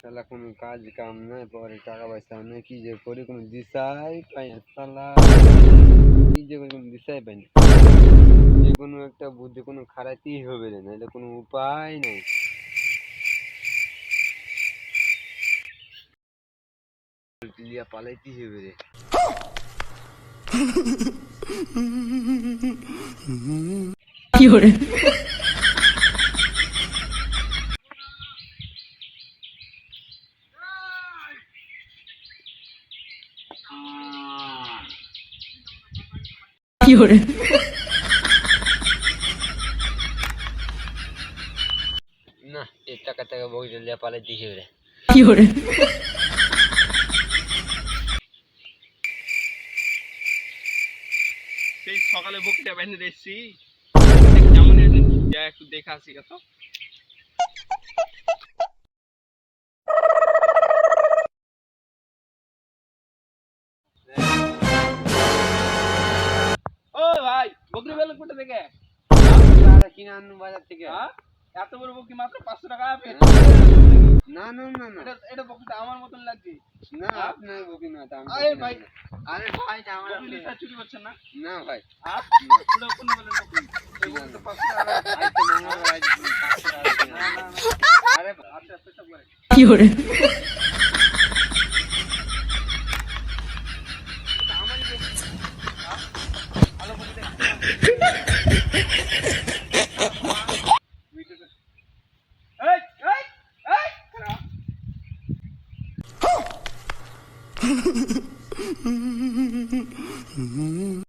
শালা, কোনো কাজ কাম নাই, পরে টাকা পয়সা নাই, কি যে করি, কোনো দিশাই পাই না কি যে করি, কোনো দিশাই পাই না। যে কোনো একটা বুদ্ধি, কোনো খারাপই হবে রে নাহলে কোনো উপায় নেই। লিয়া পালাইতেই হবে রে। না, এই টাকা টাকা বগিটা লিয়া পালাইতেই হবে রে সেই সকালে বকিটা বেঁধে দেখছি কেমন একটু দেখে আসি কত বকরি বেল কোথা থেকে? কিনে আনু বাজার থেকে হ্যাঁ? এত বড় বকরি মাত্র পাঁচশো টাকা না না না না এটা এটা বকরিটা আমার মতন লাগছে। না আপনার বকি না তা আমি আরে ভাই। আরে ভাই আমার বকরি লিসা চুরি করছেন না? না ভাই। হ্যাঁ? পুরো কোনো বলেন বকরি এই বকরি তো পাঁচশো টাকা আজ তো মঙ্গলবার আজ পাঁচশো ハハハハ。